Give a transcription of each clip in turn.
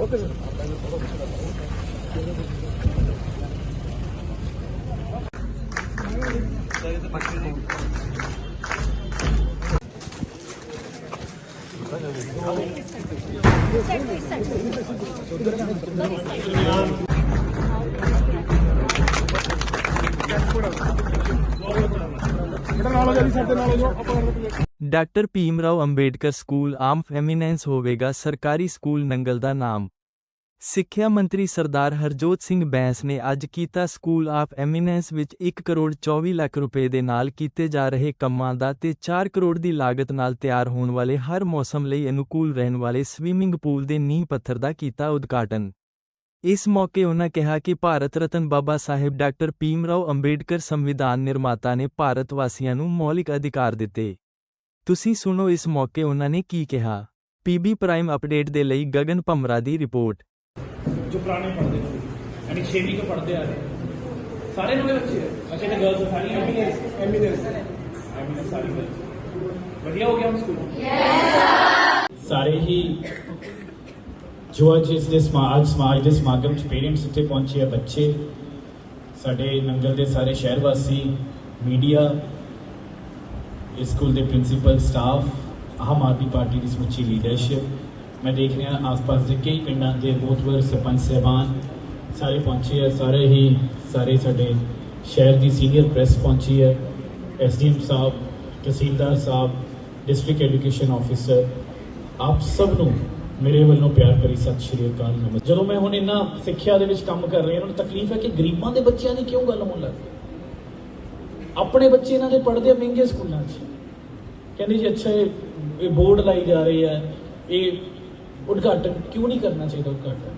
Okay sir ਬੇਟਾ Bhim Rao Ambedkar school of eminence ਹੋਵੇਗਾ, ਸਰਕਾਰੀ ਸਕੂਲ ਨੰਗਲ ਦਾ ਨਾਮ। ਸਿੱਖਿਆ ਮੰਤਰੀ ਸਰਦਾਰ ਹਰਜੋਤ ਸਿੰਘ ਬੈਂਸ ਨੇ ਅੱਜ ਕੀਤਾ ਸਕੂਲ ਆਫ ਐਮੀਨੈਂਸ ਵਿੱਚ 1 ਕਰੋੜ 24 ਲੱਖ ਰੁਪਏ ਦੇ ਨਾਲ ਕੀਤੇ ਜਾ ਰਹੇ ਕੰਮਾਂ ਦਾ ਤੇ 4 ਕਰੋੜ ਦੀ ਲਾਗਤ ਨਾਲ ਤਿਆਰ ਹੋਣ ਵਾਲੇ ਹਰ ਮੌਸਮ ਲਈ ਅਨੁਕੂਲ ਰਹਿਣ ਵਾਲੇ ਸਵੀਮਿੰਗ ਪੂਲ ਦੇ ਨੀਂਹ ਪੱਥਰ ਦਾ ਕੀਤਾ ਉਦਘਾਟਨ। ਇਸ ਮੌਕੇ ਉਨ੍ਹਾਂ ਕਿਹਾ ਕਿ ਭਾਰਤ ਰਤਨ ਬਾਬਾ ਸਾਹਿਬ ਡਾਕਟਰ ਭੀਮ ਰਾਓ ਅੰਬੇਡਕਰ ਸੰਵਿਧਾਨ ਨਿਰਮਾਤਾ ਨੇ ਭਾਰਤ ਵਾਸੀਆਂ ਨੂੰ ਮੌਲਿਕ ਅਧਿਕਾਰ ਦਿੱਤੇ। ਤੁਸੀਂ ਸੁਣੋ ਇਸ ਮੌਕੇ ਉਹਨਾਂ ਨੇ ਕੀ ਕਿਹਾ। ਪੀਬੀ ਪ੍ਰਾਈਮ ਅਪਡੇਟ ਦੇ ਲਈ ਗਗਨ ਭਮਰਾ ਦੀ ਰਿਪੋਰਟ। ਜੋ ਪੁਰਾਣੇ ਪੜਦੇ ਯਾਨੀ 6ਵੀਂ ਤੋਂ ਪੜਦੇ ਆ ਰਹੇ ਸਾਰੇ ਨਵੇਂ ਬੱਚੇ ਅੱਛੇ ਤੇ ਗਰਲਸ ਸਾਰੀਆਂ ਐਮੀਨੈਂਸ ਐਮੀਨੈਂਸ ਐਮੀਨੈਂਸ ਸਾਰੀ ਬੱਚੇ। ਵਧੀਆ ਹੋ ਗਿਆ ਹਮ ਸਕੂਲ ਯੈਸ ਸਾਰੇ ਹੀ ਜੋ ਅੱਜ ਇਸ ਦੇ ਸਮਾਜ ਸਮਾਜ ਦੇ ਸਮਾਗਮ ਚ ਪੇਰੈਂਟਸ ਇੱਥੇ ਪਹੁੰਚੇ ਆ ਬੱਚੇ, ਸਾਡੇ ਨੰਗਲ ਦੇ ਸਾਰੇ ਸ਼ਹਿਰ ਵਾਸੀ ਮੀਡੀਆ ਇਸ ਸਕੂਲ ਦੇ principal staff Aam Aadmi party ਦੀ ਸਮੁੱਚੀ ਲੀਡਰਸ਼ਿਪ ਮੈਂ ਦੇਖ ਰਿਹਾ ਆਸ-ਪਾਸ ਦੇ ਕਈ ਪਿੰਡਾਂ ਦੇ ਮੋਹਤਵਰ ਸਰਪੰਚ ਸਹਿਬਾਨ ਸਾਰੇ ਪਹੁੰਚੇ ਆ, ਸਾਰੇ ਹੀ ਸਾਰੇ ਸਾਡੇ ਸ਼ਹਿਰ ਦੀ ਸੀਨੀਅਰ ਪ੍ਰੈਸ ਪਹੁੰਚੀ ਹੈ ਐਸਡੀਐਮ ਸਾਹਿਬ, ਤਹਿਸੀਲਦਾਰ ਸਾਹਿਬ ਡਿਸਟ੍ਰਿਕਟ ਐਜੂਕੇਸ਼ਨ ਆਫੀਸਰ ਆਪ ਸਭ ਨੂੰ ਮੇਰੇ ਵੱਲੋਂ ਪਿਆਰ ਭਰੀ ਸਤਿ ਸ਼੍ਰੀ ਅਕਾਲ ਨਮਸਤੇ ਜਦੋਂ ਮੈਂ ਹੁਣ ਇੰਨਾ ਸਿੱਖਿਆ ਦੇ ਵਿੱਚ ਕੰਮ ਕਰ ਰਿਹਾ ਉਹਨਾਂ ਨੂੰ ਤਕਲੀਫ ਹੈ ਕਿ ਗਰੀਬਾਂ ਦੇ ਬੱਚਿਆਂ ਦੀ ਕਿਉਂ ਗੱਲ ਹੋਣ ਲੱਗ ਪਈ ਆਪਣੇ ਬੱਚੇ ਇਹਨਾਂ ਦੇ ਪੜ੍ਹਦੇ ਮਹਿੰਗੇ ਸਕੂਲਾਂ 'ਚ। ਕਹਿੰਦੇ ਜੀ, ਅੱਛਾ, ਇਹ ਇਹ ਬੋਰਡ ਲਾਈ ਜਾ ਰਹੀ ਹੈ, ਇਹ ਉਦਘਾਟਨ ਕਿਉਂ ਨਹੀਂ ਕਰਨਾ ਚਾਹੀਦਾ ਉਦਘਾਟਨ?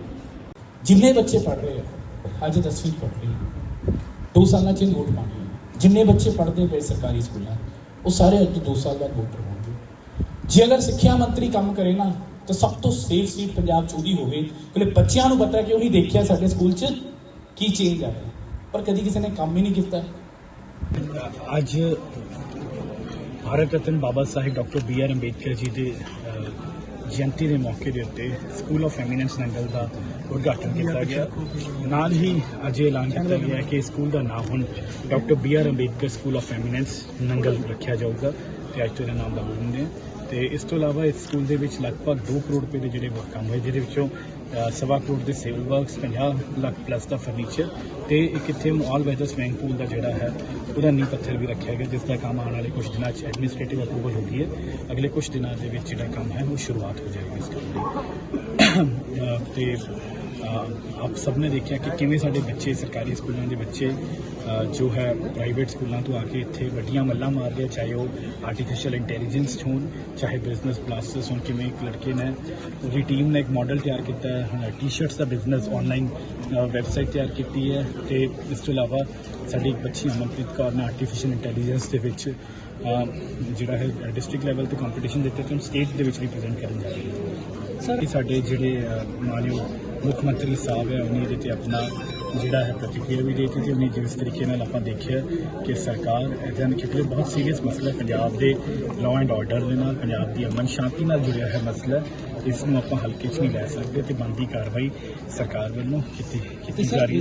ਜਿੰਨੇ ਬੱਚੇ ਪੜ੍ਹ ਰਹੇ ਆ, ਅੱਜ 10ਵੀਂ ਪੜ੍ਹ ਰਹੇ ਆ, ਦੋ ਸਾਲਾਂ 'ਚ ਨੋਟ ਪਾਣੀ ਹੈ ਜਿੰਨੇ ਬੱਚੇ ਪੜ੍ਹਦੇ ਪਏ ਸਰਕਾਰੀ ਸਕੂਲਾਂ, ਉਹ ਸਾਰੇ ਅੱਜ ਤੋਂ 2 ਸਾਲ ਬਾਅਦ ਵੋਟਰ ਹੋਣਗੇ ਜੇ ਅਗਰ ਸਿੱਖਿਆ ਮੰਤਰੀ ਕੰਮ ਕਰੇ ਨਾ ਤਾਂ ਸਭ ਤੋਂ ਸੇਫ ਸੀਟ ਪੰਜਾਬ 'ਚ ਉਹਦੀ ਹੋਵੇ। ਕਿਉਂਕਿ ਬੱਚਿਆਂ ਨੂੰ ਪਤਾ ਕਿ ਉਹਨੇ ਦੇਖਿਆ ਸਾਡੇ ਸਕੂਲ 'ਚ ਕੀ ਚੇਂਜ ਆ ਪਰ ਕਦੀ ਕਿਸੇ ਨੇ ਕੰਮ ਹੀ ਨਹੀਂ ਕੀਤਾ। ਅੱਜ Bharat Ratna Baba Sahib doctor B R Ambedkar ji ਦੇ ਅਹ, ਜਯੰਤੀ ਦੇ ਮੌਕੇ ਦੇ ਉੱਤੇ ਸਕੂਲ ਆਫ ਐਮੀਨੈਂਸ ਨੰਗਲ ਦਾ ਉਦਘਾਟਨ ਕੀਤਾ ਗਿਆ। ਨਾਲ ਹੀ ਅੱਜ ਇਹ ਐਲਾਨ ਕੀਤਾ ਗਿਆ ਕਿ ਸਕੂਲ ਦਾ ਨਾਮ ਹੁਣ doctor B R Ambedkar school of eminence Nangal ਰੱਖਿਆ ਜਾਊਗਾ। ਤੇ ਅੱਜ ਤੋਂ ਇਹਦਾ ਨਾਮ ਦਾ ਦਿੰਦੇ ਹਾਂ। ਤੇ ਇਸ ਤੋਂ ਇਲਾਵਾ ਇਸ ਸਕੂਲ ਦੇ ਵਿੱਚ ਲਗਭਗ 2 ਕਰੋੜ ਰੁਪਏ ਦੇ ਜਿਹੜੇ ਕੰਮ ਹੋਏ ਜਿਹਦੇ ਵਿੱਚੋਂ ਸਵਾ ਕਰੋੜ ਦੇ ਸਿਵਲ ਵਰਕਸ 50 ਲੱਖ ਪਲੱਸ ਦਾ ਫਰਨੀਚਰ ਤੇ ਇੱਕ ਇੱਥੇ ਆਲ ਵੈਦਰ ਸਵਿਮਿੰਗ ਪੂਲ ਦਾ ਜਿਹੜਾ ਹੈ ਉਹਦਾ ਨੀਂਹ ਪੱਥਰ ਵੀ ਰੱਖਿਆ ਗਿਆ ਜਿਸ ਦਾ ਕੰਮ ਆਉਣ ਵਾਲੇ ਕੁਝ ਦਿਨਾਂ 'ਚ ਐਡਮਿਨਿਸਟ੍ਰੇਟਿਵ ਅਪਰੂਵਲ ਹੋ ਗਈ ਹੈ। ਅਗਲੇ ਕੁਝ ਦਿਨਾਂ ਦੇ ਵਿੱਚ ਜਿਹੜਾ ਕੰਮ ਹੈ ਉਹ ਸ਼ੁਰੂਆਤ ਹੋ ਜਾਏਗੀ ਇਸ ਕੰਮ ਦੀ। ਅ, ਤੇ ਆਪ ਸਭ ਨੇ ਦੇਖਿਆ ਕਿ ਕਿਵੇਂ ਸਾਡੇ ਬੱਚੇ ਸਰਕਾਰੀ ਸਕੂਲਾਂ ਦੇ ਬੱਚੇ ਜੋ ਹੈ ਪ੍ਰਾਈਵੇਟ ਸਕੂਲਾਂ ਤੋਂ ਆ ਕੇ ਇੱਥੇ ਵੱਡੀਆਂ ਮੱਲਾਂ ਮਾਰਦੇ ਚਾਹੇ ਉਹ ਆਰਟੀਫੀਸ਼ੀਅਲ ਇੰਟੈਲੀਜੈਂਸ ਹੋਣ ਚਾਹੇ ਬਿਜ਼ਨਸ ਕਲਾਸਿਸ ਹੋਣ ਕਿਵੇਂ ਇੱਕ ਲੜਕੇ ਨੇ ਉਹਦੀ ਟੀਮ ਨੇ ਇੱਕ ਮਾਡਲ ਤਿਆਰ ਕੀਤਾ ਹੈ ਹੁਣ ਟੀ-ਸ਼ਰਟਸ ਦਾ ਬਿਜ਼ਨਸ ਆਨਲਾਈਨ ਵੈਬਸਾਈਟ ਤਿਆਰ ਕੀਤੀ ਹੈ ਤੇ ਇਸ ਤੋਂ ਇਲਾਵਾ ਸਾਡੀ ਇੱਕ ਬੱਚੀ ਅਮਨਪ੍ਰੀਤ ਕੌਰ ਨੇ ਆਰਟੀਫੀਸ਼ੀਅਲ ਇੰਟੈਲੀਜੈਂਸ ਦੇ ਵਿੱਚ ਜਿਹੜਾ ਹੈ ਡਿਸਟ੍ਰਿਕਟ ਲੈਵਲ ਤੇ ਕੰਪੀਟੀਸ਼ਨ ਦਿੱਤੇ ਤੇ ਸਟੇਟ ਦੇ ਵਿੱਚ ਰਿਪਰੈਜ਼ੈਂਟ ਕਰਨ ਜਾ ਰਹੀ ਹੈ। ਸਰ ਸਾਡੇ ਜਿਹੜੇ ਮਾਨਯੋਗ ਮੁੱਖ ਮੰਤਰੀ ਸਾਹਿਬ ਹੈ ਉਹਨੇ ਇਹਦੇ ਤੇ ਆਪਣਾ ਜਿਹੜਾ ਹੈ ਪ੍ਰਤੀਕਿਰਿਆ ਵੀ ਦਿੱਤੀ ਤੇ ਉਹਨੇ ਜਿਸ ਤਰੀਕੇ ਨਾਲ ਆਪਾਂ ਦੇਖਿਆ ਕਿ ਸਰਕਾਰ ਇਹਦਾ ਕਿਉਂਕਿ ਬਹੁਤ ਸੀਰੀਅਸ ਮਸਲਾ ਪੰਜਾਬ ਦੇ ਲਾਅ ਐਂਡ ਆਰਡਰ ਦੇ ਨਾਲ ਪੰਜਾਬ ਦੀ ਅਮਨ ਸ਼ਾਂਤੀ ਨਾਲ ਜੁੜਿਆ ਹੈ ਮਸਲਾ। ਇਸ ਨੂੰ ਆਪਾਂ ਹਲਕੇ 'ਚ ਨਹੀਂ ਲੈ ਸਕਦੇ ਤੇ ਬਣਦੀ ਕਾਰਵਾਈ ਸਰਕਾਰ ਵੱਲੋਂ ਕੀਤੀ ਕੀਤੀ ਜਾ ਰਹੀ